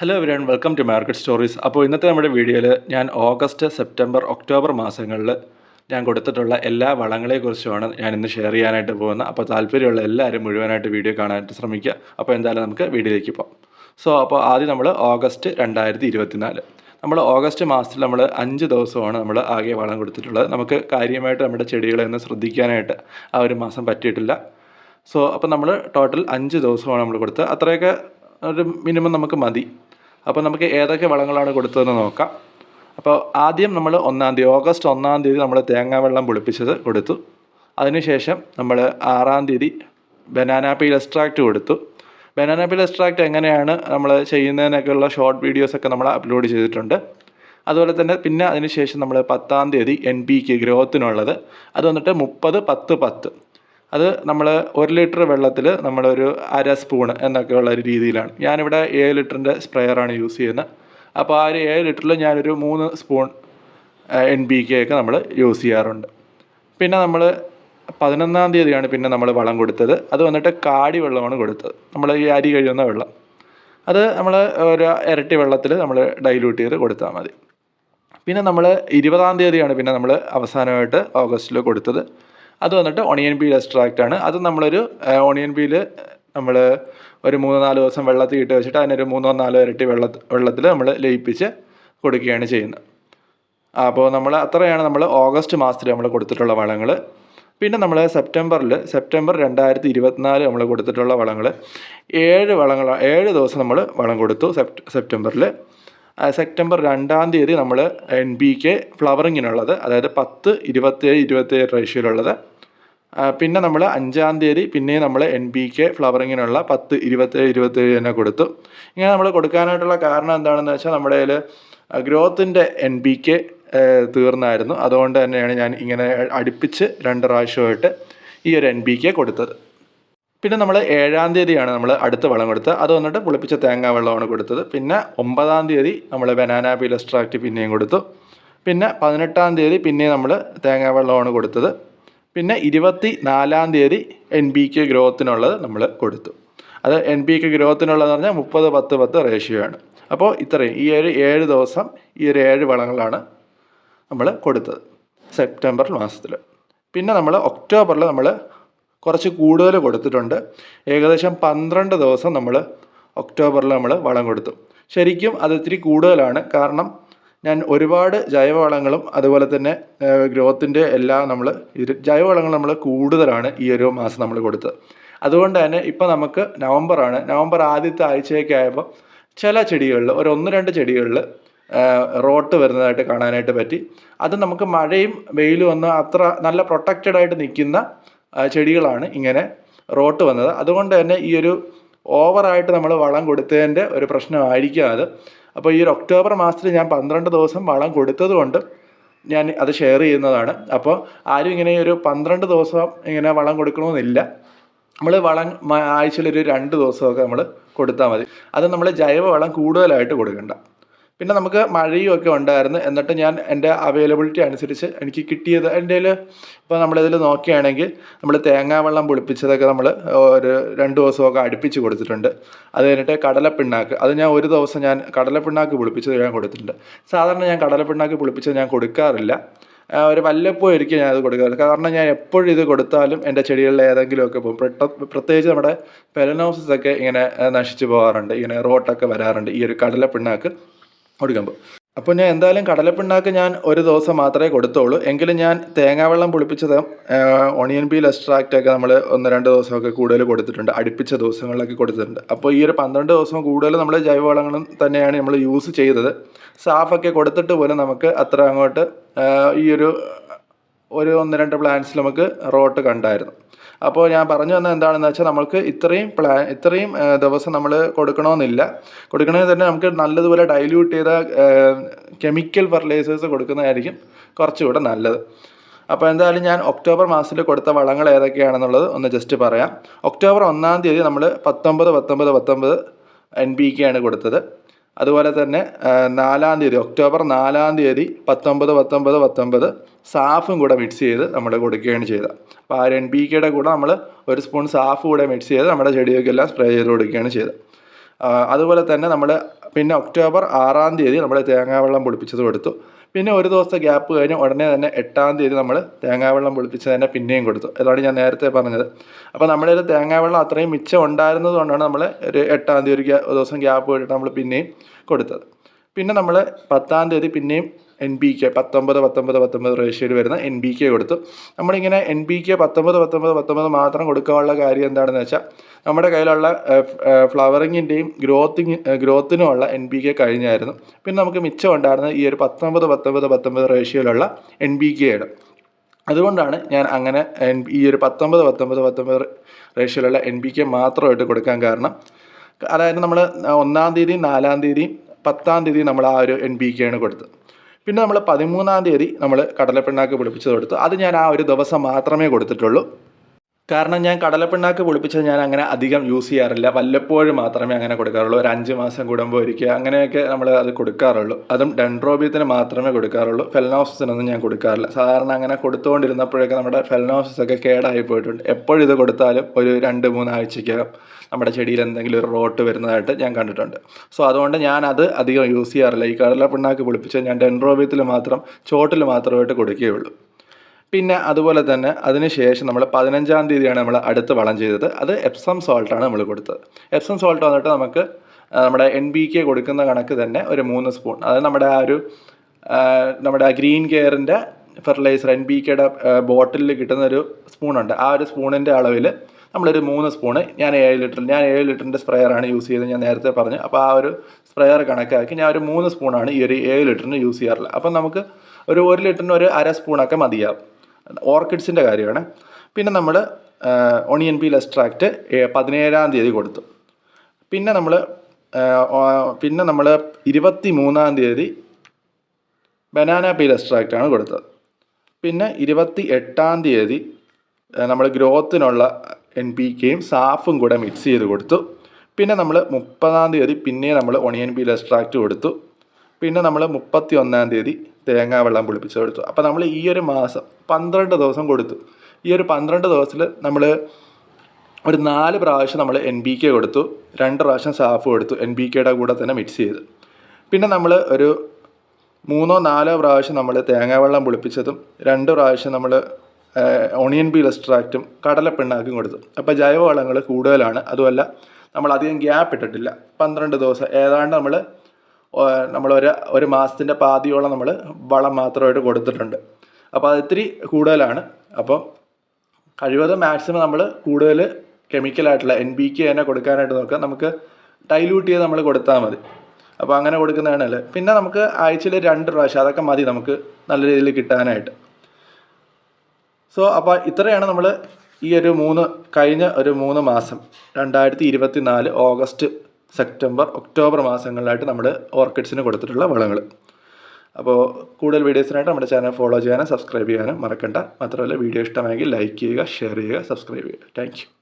Hello everyone welcome to market stories അപ്പോൾ ഇന്നത്തെ നമ്മുടെ വീഡിയോയിൽ ഞാൻ ഓഗസ്റ്റ് സെപ്റ്റംബർ ഒക്ടോബർ മാസങ്ങളിൽ ഞാൻ കൊടുത്തിട്ടുള്ള എല്ലാ വളങ്ങളെക്കുറിച്ചുമാണ് ഞാൻ ഇന്ന് ഷെയർ ചെയ്യാനായിട്ട് പോകുന്നത്. അപ്പോൾ താല്പര്യമുള്ള എല്ലാവരും മുഴുവനായിട്ട് വീഡിയോ കാണാനായിട്ട് ശ്രമിക്കുക. അപ്പോൾ എന്തായാലും നമുക്ക് വീഡിയോയിലേക്ക് പോകാം. സോ അപ്പോൾ ആദ്യം നമ്മൾ ഓഗസ്റ്റ് രണ്ടായിരത്തി ഇരുപത്തിനാല് നമ്മൾ ഓഗസ്റ്റ് മാസത്തിൽ നമ്മൾ അഞ്ച് ദിവസമാണ് നമ്മൾ ആകെ വളം കൊടുത്തിട്ടുള്ളത്. നമുക്ക് കാര്യമായിട്ട് നമ്മുടെ ചെടികളെ ഒന്ന് ശ്രദ്ധിക്കാനായിട്ട് ആ ഒരു മാസം പറ്റിയിട്ടില്ല. സോ അപ്പോൾ നമ്മൾ ടോട്ടൽ അഞ്ച് ദിവസമാണ് നമ്മൾ കൊടുത്തത്. അത്രയൊക്കെ ഒരു മിനിമം നമുക്ക് മതി. അപ്പോൾ നമുക്ക് ഏതൊക്കെ വളങ്ങളാണ് കൊടുത്തതെന്ന് നോക്കാം. അപ്പോൾ ആദ്യം നമ്മൾ ഒന്നാം തീയതി ഓഗസ്റ്റ് ഒന്നാം തീയതി നമ്മൾ തേങ്ങാ വെള്ളം പുളിപ്പിച്ചത് കൊടുത്തു. അതിനുശേഷം നമ്മൾ ആറാം തീയതി ബനാന പീൽ എക്സ്ട്രാക്റ്റ് കൊടുത്തു. ബനാന പീൽ എക്സ്ട്രാക്റ്റ് എങ്ങനെയാണ് നമ്മൾ ചെയ്യുന്നതിനൊക്കെയുള്ള ഷോർട്ട് വീഡിയോസൊക്കെ നമ്മൾ അപ്ലോഡ് ചെയ്തിട്ടുണ്ട്. അതുപോലെ തന്നെ പിന്നെ അതിനുശേഷം നമ്മൾ പത്താം തീയതി എൻ പി കെ ഗ്രോത്തിനുള്ളത്. അത് വന്നിട്ട് മുപ്പത് പത്ത് പത്ത്. അത് നമ്മൾ ഒരു ലിറ്റർ വെള്ളത്തിൽ നമ്മളൊരു അര സ്പൂൺ എന്നൊക്കെയുള്ള ഒരു രീതിയിലാണ്. ഞാനിവിടെ ഏഴ് ലിറ്ററിന്റെ സ്പ്രെയറാണ് യൂസ് ചെയ്യുന്നത് അപ്പോൾ ആ ഒരു ഏഴ് ലിറ്ററിൽ ഞാനൊരു മൂന്ന് സ്പൂൺ എൻ ബി കെ ഒക്കെ നമ്മൾ യൂസ് ചെയ്യാറുണ്ട്. പിന്നെ നമ്മൾ പതിനൊന്നാം തീയതിയാണ് പിന്നെ നമ്മൾ വളം കൊടുത്തത്. അത് വന്നിട്ട് കാടി വെള്ളമാണ് കൊടുത്തത്. നമ്മൾ ഈ അരി കഴിയുന്ന വെള്ളം. അത് നമ്മൾ ഒരു ഇരട്ടി വെള്ളത്തിൽ നമ്മൾ ഡൈല്യൂട്ട് ചെയ്ത് കൊടുത്താൽ മതി. പിന്നെ നമ്മൾ ഇരുപതാം തീയതിയാണ് പിന്നെ നമ്മൾ അവസാനമായിട്ട് ഓഗസ്റ്റിൽ കൊടുത്തത്. അത് വന്നിട്ട് ഒണിയൻ പീൽ എക്സ്ട്രാക്റ്റ് ആണ്. അത് നമ്മളൊരു ഒണിയൻ പീൽ നമ്മൾ ഒരു മൂന്നോ നാലോ ദിവസം വെള്ളത്തിൽ ഇട്ട് വെച്ചിട്ട് അതിനൊരു മൂന്നോ നാലോ ഇരട്ടി വെള്ള വെള്ളത്തിൽ നമ്മൾ ലയിപ്പിച്ച് കൊടുക്കുകയാണ് ചെയ്യുന്നത്. അപ്പോൾ നമ്മൾ അത്രയാണ് നമ്മൾ ഓഗസ്റ്റ് മാസത്തിൽ നമ്മൾ കൊടുത്തിട്ടുള്ള വളങ്ങൾ പിന്നെ നമ്മൾ സെപ്റ്റംബറിൽ സെപ്റ്റംബർ രണ്ടായിരത്തി ഇരുപത്തിനാല് നമ്മൾ കൊടുത്തിട്ടുള്ള വളങ്ങൾ ഏഴ് വളങ്ങൾ ഏഴ് ദിവസം നമ്മൾ വളം കൊടുത്തു സെപ്റ്റംബറിൽ സെപ്റ്റംബർ രണ്ടാം തീയതി നമ്മൾ എൻ ബി കെ ഫ്ലവറിങ്ങിനുള്ളത് അതായത് പത്ത് ഇരുപത്തേഴ് ഇരുപത്തേഴ് റേഷ്യോയിലുള്ളത്. പിന്നെ നമ്മൾ അഞ്ചാം തീയതി പിന്നെയും നമ്മൾ എൻ ബി കെ ഫ്ലവറിങ്ങിനുള്ള പത്ത് ഇരുപത്തേഴ് ഇരുപത്തേഴ് തന്നെ കൊടുത്തു. ഇങ്ങനെ നമ്മൾ കൊടുക്കാനായിട്ടുള്ള കാരണം എന്താണെന്ന് വെച്ചാൽ നമ്മുടെ കയ്യിൽ ഗ്രോത്തിന്റെ എൻ ബി കെ തീർന്നായിരുന്നു. അതുകൊണ്ട് തന്നെയാണ് ഞാൻ ഇങ്ങനെ അടുപ്പിച്ച് രണ്ട് പ്രാവശ്യമായിട്ട് ഈ ഒരു എൻ ബി കെ കൊടുത്തത്. പിന്നെ നമ്മൾ ഏഴാം തീയതിയാണ് നമ്മൾ അടുത്ത വളം കൊടുത്തത് അത് വന്നിട്ട് പുളിപ്പിച്ച തേങ്ങാ വെള്ളമാണ് കൊടുത്തത്. പിന്നെ ഒമ്പതാം തീയതി നമ്മൾ ബനാന പീൽ എക്സ്ട്രാക്റ്റ് പിന്നെയും കൊടുത്തു. പിന്നെ പതിനെട്ടാം തീയതി പിന്നെയും നമ്മൾ തേങ്ങാ വെള്ളമാണ് കൊടുത്തത്. പിന്നെ ഇരുപത്തി നാലാം തീയതി എൻ ബി കെ ഗ്രോത്തിനുള്ളത് നമ്മൾ കൊടുത്തു. അത് എൻ ബി കെ ഗ്രോത്തിനുള്ളതെന്ന് പറഞ്ഞാൽ മുപ്പത് പത്ത് പത്ത് റേഷ്യോ ആണ്. അപ്പോൾ ഇത്രയും. ഈ ഒരു ഏഴ് ദിവസം ഈ ഒരു ഏഴ് വളങ്ങളാണ് നമ്മൾ കൊടുത്തത്. സെപ്റ്റംബർ മാസത്തിൽ പിന്നെ നമ്മൾ ഒക്ടോബറിൽ നമ്മൾ കുറച്ച് കൂടുതൽ കൊടുത്തിട്ടുണ്ട്. ഏകദേശം പന്ത്രണ്ട് ദിവസം നമ്മൾ ഒക്ടോബറിൽ നമ്മൾ വളം കൊടുത്തു. ശരിക്കും അത് ഇത്തിരി കൂടുതലാണ്. കാരണം ഞാൻ ഒരുപാട് ജൈവവളങ്ങളും അതുപോലെ തന്നെ ഗ്രോത്തിന്റെ എല്ലാം നമ്മൾ ജൈവവളങ്ങൾ നമ്മൾ കൂടുതലാണ് ഈ ഒരു മാസം നമ്മൾ കൊടുത്തത്. അതുകൊണ്ട് തന്നെ ഇപ്പം നമുക്ക് നവംബറാണ്. നവംബർ ആദ്യത്തെ ആഴ്ചയൊക്കെ ആയപ്പോൾ ചില ചെടികളിൽ ഒരു ഒന്ന് രണ്ട് ചെടികളിൽ റോട്ട് വരുന്നതായിട്ട് കാണാനായിട്ട് പറ്റി. അത് നമുക്ക് മഴയും വെയിലും ഒന്നും അത്ര നല്ല പ്രൊട്ടക്റ്റഡ് ആയിട്ട് നിൽക്കുന്ന ചെടികളാണ് ഇങ്ങനെ റോട്ട് വന്നത്. അതുകൊണ്ട് തന്നെ ഈ ഒരു ഓവറായിട്ട് നമ്മൾ വളം കൊടുത്തതിന്റെ ഒരു പ്രശ്നമായിരിക്കും അത്. അപ്പോൾ ഈ ഒരു ഒക്ടോബർ മാസത്തിൽ ഞാൻ പന്ത്രണ്ട് ദിവസം വളം കൊടുത്തത് കൊണ്ട് ഞാൻ അത് ഷെയർ ചെയ്യുന്നതാണ്. അപ്പോൾ ആരും ഇങ്ങനെ ഒരു പന്ത്രണ്ട് ദിവസം ഇങ്ങനെ വളം കൊടുക്കണമെന്നില്ല. നമ്മൾ വളം ആഴ്ചയിൽ ഒരു രണ്ട് ദിവസമൊക്കെ നമ്മൾ കൊടുത്താൽ മതി. അത് നമ്മൾ ജൈവവളം കൂടുതലായിട്ട് കൊടുക്കണ്ട. പിന്നെ നമുക്ക് മഴയും ഒക്കെ ഉണ്ടായിരുന്നു. എന്നിട്ട് ഞാൻ എന്റെ അവൈലബിലിറ്റി അനുസരിച്ച് എനിക്ക് കിട്ടിയത് എന്റെ ഇപ്പോൾ നമ്മളിതിൽ നോക്കുകയാണെങ്കിൽ നമ്മൾ തേങ്ങാവെള്ളം വെള്ളം പുളിപ്പിച്ചതൊക്കെ നമ്മൾ ഒരു രണ്ട് ദിവസമൊക്കെ അടുപ്പിച്ച് കൊടുത്തിട്ടുണ്ട്. അത് കഴിഞ്ഞിട്ട് കടലപ്പിണ്ണാക്ക്. അത് ഞാൻ ഒരു ദിവസം ഞാൻ കടലപ്പിണ്ണാക്ക് പൊളിപ്പിച്ചത് ഞാൻ കൊടുത്തിട്ടുണ്ട്. സാധാരണ ഞാൻ കടലപ്പിണ്ണാക്ക് പൊളിപ്പിച്ചത് ഞാൻ കൊടുക്കാറില്ല. ഒരു വല്ലപ്പോഴും ഒരിക്കലും ഞാൻ അത് കാരണം ഞാൻ എപ്പോഴും ഇത് കൊടുത്താലും എന്റെ ചെടികളിൽ ഏതെങ്കിലുമൊക്കെ പോകും. പ്രത്യേകിച്ച് നമ്മുടെ പെലനോസസ് ഒക്കെ ഇങ്ങനെ നശിച്ചു പോകാറുണ്ട്. ഇങ്ങനെ റോട്ടൊക്കെ വരാറുണ്ട് ഈ ഒരു കടലപ്പിണ്ണാക്ക്. കൊടുക്കുമ്പോൾ അപ്പോൾ ഞാൻ എന്തായാലും കടലപ്പിണ്ണാക്ക് ഞാൻ ഒരു ദിവസം മാത്രമേ കൊടുത്തുള്ളൂ എങ്കിലും ഞാൻ തേങ്ങാവെള്ളം പുളിപ്പിച്ചത് ഓണിയൻ ബീൽ എക്സ്ട്രാക്റ്റ് ഒക്കെ നമ്മൾ ഒന്ന് രണ്ട് ദിവസമൊക്കെ കൂടുതൽ കൊടുത്തിട്ടുണ്ട്. അടുപ്പിച്ച ദിവസങ്ങളിലൊക്കെ കൊടുത്തിട്ടുണ്ട്. അപ്പോൾ ഈ ഒരു പന്ത്രണ്ട് ദിവസം കൂടുതൽ നമ്മൾ ജൈവവളങ്ങളും തന്നെയാണ് നമ്മൾ യൂസ് ചെയ്തത്. സാഫൊക്കെ കൊടുത്തിട്ട് പോലും നമുക്ക് അത്ര അങ്ങോട്ട് ഈ ഒരു ഒരു ഒന്ന് രണ്ട് പ്ലാൻസ് നമുക്ക് റോട്ട് കണ്ടായിരുന്നു. അപ്പോൾ ഞാൻ പറഞ്ഞു വന്നത് എന്താണെന്ന് വെച്ചാൽ നമുക്ക് ഇത്രയും പ്ലാ ഇത്രയും ദിവസം നമ്മൾ കൊടുക്കണമെന്നില്ല കൊടുക്കണമെങ്കിൽ തന്നെ നമുക്ക് നല്ലതുപോലെ ഡൈല്യൂട്ട് ചെയ്ത കെമിക്കൽ ഫെർട്ടിലൈസേഴ്സ് കൊടുക്കുന്നതായിരിക്കും കുറച്ചുകൂടെ നല്ലത്. അപ്പോൾ എന്തായാലും ഞാൻ ഒക്ടോബർ മാസത്തിൽ കൊടുത്ത വളങ്ങൾ ഏതൊക്കെയാണെന്നുള്ളത് ഒന്ന് ജസ്റ്റ് പറയാം. ഒക്ടോബർ ഒന്നാം തീയതി നമ്മൾ പത്തൊമ്പത് പത്തൊമ്പത് പത്തൊമ്പത് എൻ ബി ആണ് കൊടുത്തത്. അതുപോലെ തന്നെ നാലാം തീയതി ഒക്ടോബർ നാലാം തീയതി പത്തൊമ്പത് പത്തൊമ്പത് പത്തൊമ്പത് സാഫും കൂടെ മിക്സ് ചെയ്ത് നമ്മൾ കൊടുക്കുകയാണ് ചെയ്തത്. അപ്പോൾ ആ എൻ ബി കെയുടെ കൂടെ നമ്മൾ ഒരു സ്പൂൺ സാഫ് കൂടെ മിക്സ് ചെയ്ത് നമ്മുടെ ചെടികൾക്കെല്ലാം സ്പ്രേ ചെയ്ത് കൊടുക്കുകയാണ് ചെയ്തത്. അതുപോലെ തന്നെ നമ്മൾ പിന്നെ ഒക്ടോബർ ആറാം തീയതി നമ്മൾ തേങ്ങാവെള്ളം പൊടിപ്പിച്ചത് കൊടുത്തു. പിന്നെ ഒരു ദിവസത്തെ ഗ്യാപ്പ് കഴിഞ്ഞ് ഉടനെ തന്നെ എട്ടാം തീയതി നമ്മൾ തേങ്ങാവെള്ളം പൊളിപ്പിച്ച് തന്നെ പിന്നെയും കൊടുത്തു. അതാണ് ഞാൻ നേരത്തെ പറഞ്ഞത്. അപ്പോൾ നമ്മുടെ ഒരു തേങ്ങാവെള്ളം അത്രയും മിച്ചം ഉണ്ടായിരുന്നത് കൊണ്ടാണ് നമ്മൾ ഒരു എട്ടാം തീയതി ഒരു ദിവസം ഗ്യാപ്പ് കഴിഞ്ഞിട്ട് നമ്മൾ പിന്നെയും കൊടുത്തത്. പിന്നെ നമ്മൾ പത്താം തീയതി പിന്നെയും എൻ ബി കെ പത്തൊമ്പത് പത്തൊമ്പത് പത്തൊമ്പത് റേഷ്യോയിൽ വരുന്ന എൻ ബി കെ കൊടുത്തു. നമ്മളിങ്ങനെ എൻ ബി കെ പത്തൊമ്പത് പത്തൊമ്പത് പത്തൊമ്പത് മാത്രം കൊടുക്കാനുള്ള കാര്യം എന്താണെന്ന് വെച്ചാൽ നമ്മുടെ കയ്യിലുള്ള ഫ്ലവറിങ്ങിന്റെയും ഗ്രോത്തിങ് ഗ്രോത്തിനുമുള്ള എൻ ബി കെ കഴിഞ്ഞായിരുന്നു. പിന്നെ നമുക്ക് മിച്ചം ഉണ്ടായിരുന്ന ഈ ഒരു പത്തൊമ്പത് പത്തൊമ്പത് പത്തൊമ്പത് റേഷ്യോയിലുള്ള എൻ ബി കെയുടെ അതുകൊണ്ടാണ് ഞാൻ അങ്ങനെ എൻ- ഈ ഒരു പത്തൊമ്പത് പത്തൊമ്പത് പത്തൊമ്പത് റേഷ്യോയിലുള്ള എൻ ബി കെ മാത്രമായിട്ട് കൊടുക്കാൻ കാരണം. അതായത് നമ്മൾ ഒന്നാം തീയതി നാലാം തീയതി പത്താം തീയതി നമ്മൾ ആ ഒരു എൻ ബി കെയാണ് കൊടുത്തത്. പിന്നെ നമ്മൾ പതിമൂന്നാം തീയതി നമ്മൾ കടലപ്പിണ്ണാക്ക് പിടിപ്പിച്ചത് കൊടുത്തു. അത് ഞാൻ ആ ഒരു ദിവസം മാത്രമേ കൊടുത്തിട്ടുള്ളൂ. കാരണം ഞാൻ കടലപ്പിണ്ണാക്ക് പൊളിപ്പിച്ചത് ഞാൻ അങ്ങനെ അധികം യൂസ് ചെയ്യാറില്ല. വല്ലപ്പോഴും മാത്രമേ അങ്ങനെ കൊടുക്കാറുള്ളൂ. ഒരു അഞ്ച് മാസം കൂടുമ്പോൾ ഒരിക്കൽ അങ്ങനെയൊക്കെ നമ്മൾ അത് കൊടുക്കാറുള്ളൂ. അതും ഡെൻഡ്രോബിയത്തിന് മാത്രമേ കൊടുക്കാറുള്ളൂ. ഫെലനോസിനൊന്നും ഞാൻ കൊടുക്കാറില്ല. സാധാരണ അങ്ങനെ കൊടുത്തുകൊണ്ടിരുന്നപ്പോഴൊക്കെ നമ്മുടെ ഫെലനോസിസ് ഒക്കെ കേടായി പോയിട്ടുണ്ട്. എപ്പോഴും ഇത് കൊടുത്താലും ഒരു രണ്ട് മൂന്ന് ആഴ്ചയ്ക്കകം നമ്മുടെ ചെടിയിൽ എന്തെങ്കിലും ഒരു റോട്ട് വരുന്നതായിട്ട് ഞാൻ കണ്ടിട്ടുണ്ട്. സോ അതുകൊണ്ട് ഞാൻ അത് അധികം യൂസ് ചെയ്യാറില്ല. ഈ കടലപ്പിണ്ണാക്ക് പൊളിപ്പിച്ച് ഞാൻ ഡെൻഡ്രോബിയത്തിൽ മാത്രം ചോട്ടിൽ മാത്രമായിട്ട് കൊടുക്കുകയുള്ളൂ. പിന്നെ അതുപോലെ തന്നെ അതിനുശേഷം നമ്മൾ പതിനഞ്ചാം തീയതിയാണ് നമ്മൾ അടുത്ത് വളം ചെയ്തത്. അത് എപ്സം സോൾട്ടാണ് നമ്മൾ കൊടുത്തത്. എപ്സം സോൾട്ട് വന്നിട്ട് നമുക്ക് നമ്മുടെ എൻ ബി കെ കൊടുക്കുന്ന കണക്ക് തന്നെ ഒരു മൂന്ന് സ്പൂൺ. അത് നമ്മുടെ ആ ഒരു നമ്മുടെ ആ ഗ്രീൻ കെയറിന്റെ ഫെർട്ടിലൈസർ എൻ ബി കെയുടെ ബോട്ടിലിൽ കിട്ടുന്ന ഒരു സ്പൂണുണ്ട് ആ ഒരു സ്പൂണിന്റെ അളവിൽ നമ്മളൊരു മൂന്ന് സ്പൂണ് ഞാൻ ഏഴ് ലിറ്റർ ഞാൻ ഏഴ് ലിറ്ററിന്റെ സ്പ്രെയറാണ് യൂസ് ചെയ്തത് ഞാൻ നേരത്തെ പറഞ്ഞു. അപ്പോൾ ആ ഒരു സ്പ്രെയർ കണക്കാക്കി ഞാൻ ഒരു മൂന്ന് സ്പൂണാണ് ഈ ഒരു ഏഴ് ലിറ്ററിന് യൂസ് ചെയ്യാറുള്ളത്. അപ്പം നമുക്ക് ഒരു ഒരു ലിറ്ററിന് ഒരു അര സ്പൂണൊക്കെ മതിയാവും. ഓർക്കിഡ്സിന്റെ കാര്യമാണ്. പിന്നെ നമ്മൾ ഒണിയൻ പീൽ എക്സ്ട്രാക്റ്റ് പതിനേഴാം തീയതി കൊടുത്തു. പിന്നെ നമ്മൾ പിന്നെ നമ്മൾ ഇരുപത്തി മൂന്നാം തീയതി ബനാന പീൽ എക്സ്ട്രാക്റ്റ് ആണ് കൊടുത്തത്. പിന്നെ ഇരുപത്തി എട്ടാം തീയതി നമ്മൾ ഗ്രോത്തിനുള്ള എൻ പി കെയും സാഫും കൂടെ മിക്സ് ചെയ്ത് കൊടുത്തു. പിന്നെ നമ്മൾ മുപ്പതാം തീയതി പിന്നെ നമ്മൾ ഒണിയൻ പീൽ എക്സ്ട്രാക്റ്റ് കൊടുത്തു. പിന്നെ നമ്മൾ മുപ്പത്തി ഒന്നാം തീയതി തേങ്ങാ വെള്ളം പുളിപ്പിച്ച് കൊടുത്തു അപ്പോൾ നമ്മൾ ഈ ഒരു മാസം പന്ത്രണ്ട് ദിവസം കൊടുത്തു. ഈ ഒരു പന്ത്രണ്ട് ദിവസത്തിൽ നമ്മൾ ഒരു നാല് പ്രാവശ്യം നമ്മൾ എൻ ബി കെ കൊടുത്തു. രണ്ട് പ്രാവശ്യം സാഫ് കൊടുത്തു. എൻ ബി കെയുടെ കൂടെ തന്നെ മിക്സ് ചെയ്ത്. പിന്നെ നമ്മൾ ഒരു മൂന്നോ നാലോ പ്രാവശ്യം നമ്മൾ തേങ്ങാവെള്ളം പുളിപ്പിച്ചതും രണ്ട് പ്രാവശ്യം നമ്മൾ ഒണിയൻ ബീൽ എക്സ്ട്രാക്റ്റും കടലപ്പിണ്ണാക്കും കൊടുത്തു. അപ്പോൾ ജൈവവളങ്ങൾ കൂടുതലാണ്. അതുമല്ല നമ്മൾ അധികം ഗ്യാപ്പ് ഇട്ടിട്ടില്ല. പന്ത്രണ്ട് ദിവസം. ഏതാണ്ട് നമ്മൾ നമ്മൾ ഒരു ഒരു മാസത്തിന്റെ പാതിയോളം നമ്മൾ വളം മാത്രമായിട്ട് കൊടുത്തിട്ടുണ്ട്. അപ്പോൾ അത് ഇത്തിരി കൂടുതലാണ്. അപ്പം കഴിവതും മാക്സിമം നമ്മൾ കൂടുതൽ കെമിക്കലായിട്ടുള്ള എൻ ബി കെ തന്നെ കൊടുക്കാനായിട്ട് നോക്കുക. നമുക്ക് ഡൈല്യൂട്ട് ചെയ്ത് നമ്മൾ കൊടുത്താൽ മതി. അപ്പോൾ അങ്ങനെ കൊടുക്കുന്നതാണ് അല്ലേ പിന്നെ നമുക്ക് ആഴ്ചയിൽ രണ്ട് പ്രാവശ്യം അതൊക്കെ മതി നമുക്ക് നല്ല രീതിയിൽ കിട്ടാനായിട്ട്. സോ അപ്പോൾ ഇത്രയാണ് നമ്മൾ ഈ ഒരു മൂന്ന് കഴിഞ്ഞ ഒരു മൂന്ന് മാസം രണ്ടായിരത്തി ഇരുപത്തി നാല് ഓഗസ്റ്റ് സെപ്റ്റംബർ ഒക്ടോബർ മാസങ്ങളിലായിട്ട് നമ്മൾ ഓർക്കിഡ്സിന് കൊടുത്തിട്ടുള്ള വളങ്ങൾ അപ്പോൾ കൂടുതൽ വീഡിയോസിനായിട്ട് നമ്മുടെ ചാനൽ ഫോളോ ചെയ്യാനും സബ്സ്ക്രൈബ് ചെയ്യാനും മറക്കണ്ട. മാത്രമല്ല വീഡിയോ ഇഷ്ടമായെങ്കിൽ ലൈക്ക് ചെയ്യുക ഷെയർ ചെയ്യുക സബ്സ്ക്രൈബ് ചെയ്യുക. താങ്ക്